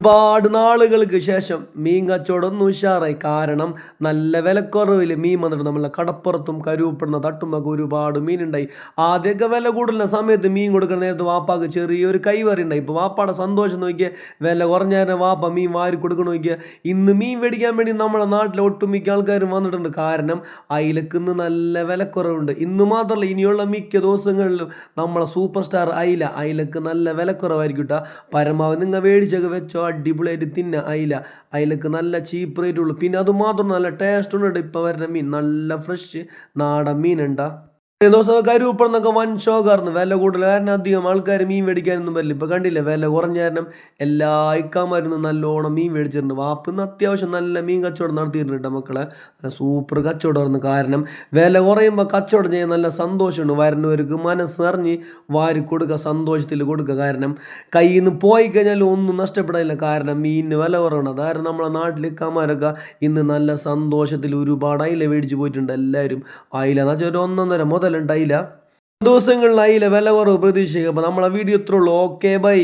ഒരുപാട് നാളുകൾക്ക് ശേഷം മീൻ കച്ചവടം ഒന്ന് ഉഷാറായി. കാരണം നല്ല വിലക്കുറവിൽ മീൻ വന്നിട്ട് നമ്മളെ കടപ്പുറത്തും കരുവപ്പെടുന്ന തട്ടുമൊക്കെ ഒരുപാട് മീനുണ്ടായി. ആദ്യമൊക്കെ വില കൂടുതലുള്ള സമയത്ത് മീൻ കൊടുക്കുന്ന നേരത്ത് വാപ്പാക്ക് ചെറിയൊരു കൈവറി ഉണ്ടായി. ഇപ്പോൾ വാപ്പാടെ സന്തോഷം നോക്കിയാൽ വില കുറഞ്ഞ വാപ്പ മീൻ വാരി കൊടുക്കണം നോക്കിയാൽ ഇന്ന് മീൻ മേടിക്കാൻ വേണ്ടി നമ്മുടെ നാട്ടിലെ ഒട്ടുമിക്ക ആൾക്കാരും വന്നിട്ടുണ്ട്. കാരണം അയിലക്ക് ഇന്ന് നല്ല വിലക്കുറവുണ്ട്. ഇന്ന് മാത്രമല്ല ഇനിയുള്ള മിക്ക ദിവസങ്ങളിലും നമ്മളെ സൂപ്പർ സ്റ്റാർ അയില. അയിലക്ക് നല്ല വിലക്കുറവായിരിക്കും കേട്ടോ പരമാവധി നിങ്ങൾ മേടിച്ചൊക്കെ വെച്ചോ അടിപൊളിയായിട്ട് തിന്ന. അയില. അയിലക്ക് നല്ല ചീപ്പ് റേറ്റ് ഉള്ളു. പിന്നെ അത് മാത്രം നല്ല ടേസ്റ്റ് ഉണ്ട് ഇപ്പോൾ വരുന്ന മീൻ. നല്ല ഫ്രഷ് നാടൻ മീനുണ്ടാ. ദിവസം കരുവപ്പെടുന്നൊക്കെ വൻ ഷോക്കായിരുന്നു വില കൂടുതൽ. കാരണം അധികം ആൾക്കാർ മീൻ മേടിക്കാനൊന്നും പറ്റില്ല ഇപ്പം കണ്ടില്ല വില കുറഞ്ഞ കാരണം എല്ലാ അയക്കാന്മാരും നല്ലോണം മീൻ മേടിച്ചിട്ടുണ്ട് വാപ്പിന്ന് അത്യാവശ്യം നല്ല മീൻ കച്ചവടം നടത്തിയിട്ടുണ്ട് മക്കളെ. സൂപ്പർ കച്ചവടമായിരുന്നു. കാരണം വില കുറയുമ്പോൾ കച്ചവടം ചെയ്യാൻ നല്ല സന്തോഷമുണ്ട്. വരുന്നവർക്ക് മനസ്സറിഞ്ഞ് വാരി കൊടുക്കുക സന്തോഷത്തിൽ കൊടുക്കുക. കാരണം കയ്യിൽ നിന്ന് പോയി കഴിഞ്ഞാൽ ഒന്നും നഷ്ടപ്പെടാനില്ല. കാരണം മീനിന് വില കുറവാണ്. അതായത് നമ്മളെ നാട്ടിൽ ഇക്കാമാരൊക്കെ ഇന്ന് നല്ല സന്തോഷത്തിൽ ഒരുപാട് അയില മേടിച്ച് പോയിട്ടുണ്ട്. എല്ലാവരും അയില എന്ന് വെച്ചാൽ ഒരു ഒന്നൊന്നര മുതലുണ്ട് അയില ദിവസങ്ങളിലായില്ല വില കുറവ് പ്രതീക്ഷിക്കുക അപ്പോൾ നമ്മളെ വീഡിയോ ഇത്രേ ഉള്ളൂ. Okay bye